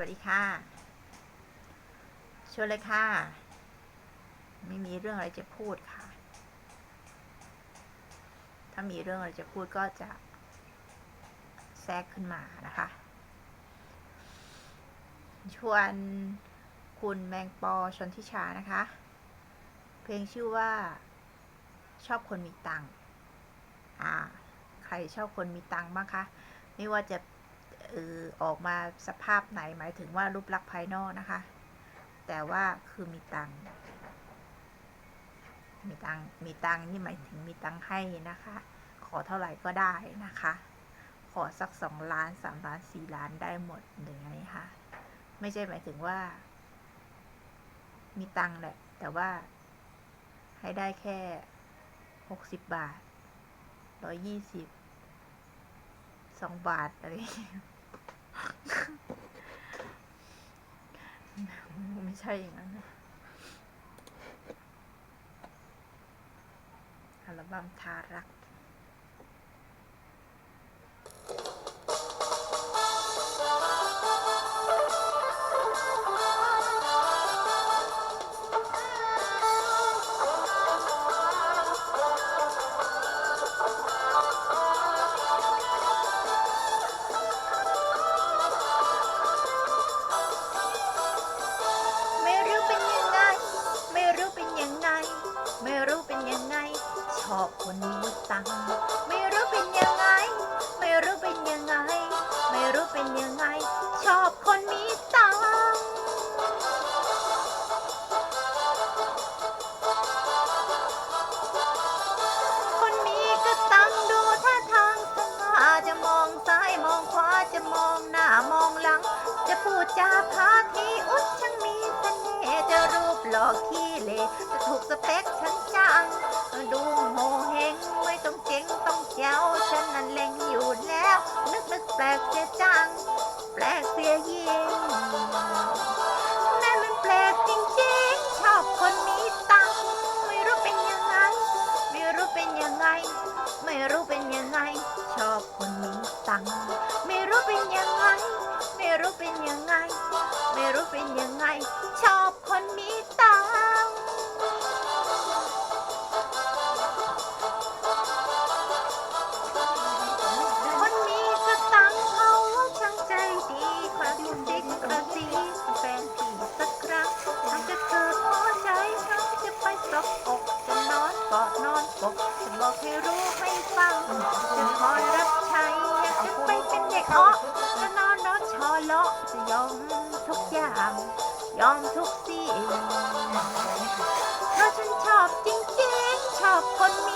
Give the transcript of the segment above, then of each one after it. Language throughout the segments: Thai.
วัสดีค่ะชวนเลยค่ะ ไม่มีเรื่องอะไรจะพูดค่ะ ถ้ามีเรื่องอะไรจะพูดก็จะแทรกขึ้นมานะคะ ชวนคุณแมงปอชนทิชานะคะ เพลงชื่อว่า ชอบคนมีตังค์อ่า ใครชอบคนมีตังค์บ้างคะ ไม่ว่าจะเออออกมาสภาพไหนหมายถึงว่ารูปลักษณ์ภายนอกนะคะ แต่ว่าคือมีตังมีตังมีตังนี่หมายถึงมีตังให้นะคะ ขอเท่าไหร่ก็ได้นะคะ ขอสักสองล้านสามล้านสี่ล้านได้หมดอย่างไงค่ะ ไม่ใช่หมายถึงว่า มีตังแหละ แต่ว่าให้ได้แค่หกสิบบาทร้อยยี่สิบสองบาทอะไร ไม่ใช่อย่างนั้นอัลบั้มทารัก มีตังค์ไม่รู้เป็นยังไง ไม่รู้เป็นยังไง ไม่รู้เป็นยังไง ชอบคนมีตังค์คนมีกระตังดูท่าทางสง่าจะมองซ้ายมองขวาจะมองหน้ามองหลัง จะพูดจาพาทีอุดช่างมีเสน่ห์จะรูปหล่อขี้เหร่จะถูกสเปคฉันจังดูโห ต้องแจ๋วฉันนั้นเล็งอยู่แล้ว นึกนึกแปลกเสียจัง แปลกเสียยิ่งนั่นมันแปลกจริงๆ ชอบคนมีตังค์ไม่รู้เป็นยังไง ไม่รู้เป็นยังไง ไม่รู้เป็นยังไง ชอบคนมีตังค์ไม่รู้เป็นยังไง ไม่รู้เป็นยังไง ไม่รู้เป็นยังไง เป็นเด็กอ้อจะนอนนอนชอเลาะจะยอมทุกอย่าง ยอมทุกสิ่งเพราะฉันชอบจริงๆ ชอบคนมี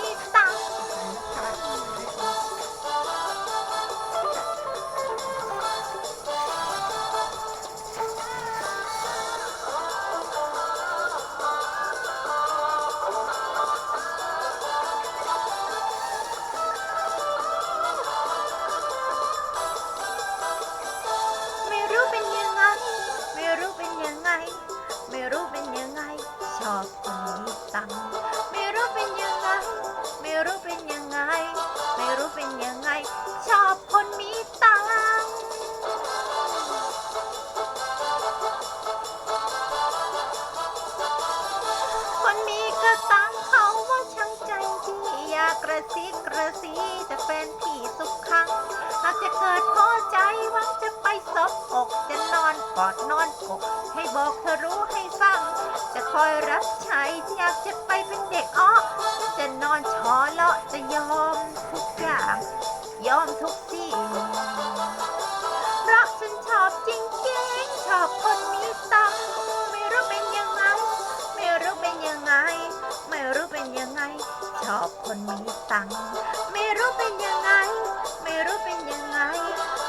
กระตังเขาว่าช่างใจดีอยากกระซิกกระซีจะเป็นผีสุขครั้งหากจะเกิดพอใจหวังจะไปซบอกจะนอนกอดนอนกกให้บอกเธอรู้ให้ฟัง จะคอยรับใช้อยากจะไปเป็นเด็กอ้อจะนอนชอเลาะจะยอมทุกอย่าง ยอมทุกสิ่ง ชอบคนมีตังค์ไม่รู้เป็นยังไง ไม่รู้เป็นยังไง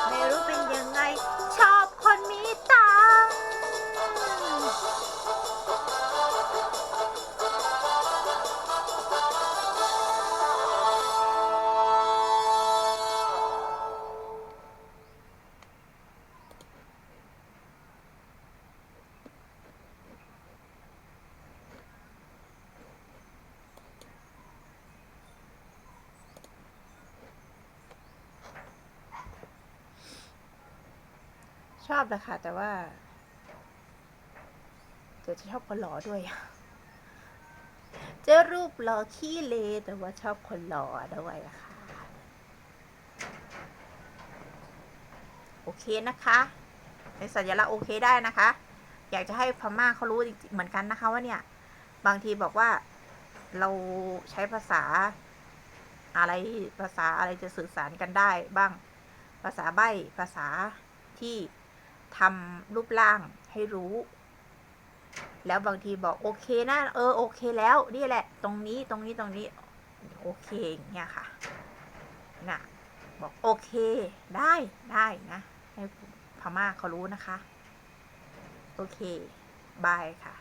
ไม่รู้เป็นยังไง ชอบคนมีตัง อบแหละค่ะ แต่ว่าจะชอบคนหล่อด้วยเจอรูปหล่อขี้เลแต่ว่าชอบคนหล่อด้วยะค่ะโอเคนะคะเป็นสัญลักษณ์โอเคได้นะคะ อยากจะให้พม่าเขารู้เหมือนกันนะคะว่าเนี่ย บางทีบอกว่าเราใช้ภาษาอะไรภาษาอะไรจะสื่อสารกันได้บ้างภาษาใบ้ภาษาที่ ทำรูปร่างให้รู้ แล้วบางทีบอกโอเคนะเออโอเคแล้วนี่แหละ ตรงนี้ตรงนี้ตรงนี้ โอเคอย่างเงี้ยค่ะน่ะบอกโอเค ได้ได้นะให้พม่าเขารู้นะคะ โอเค บายค่ะ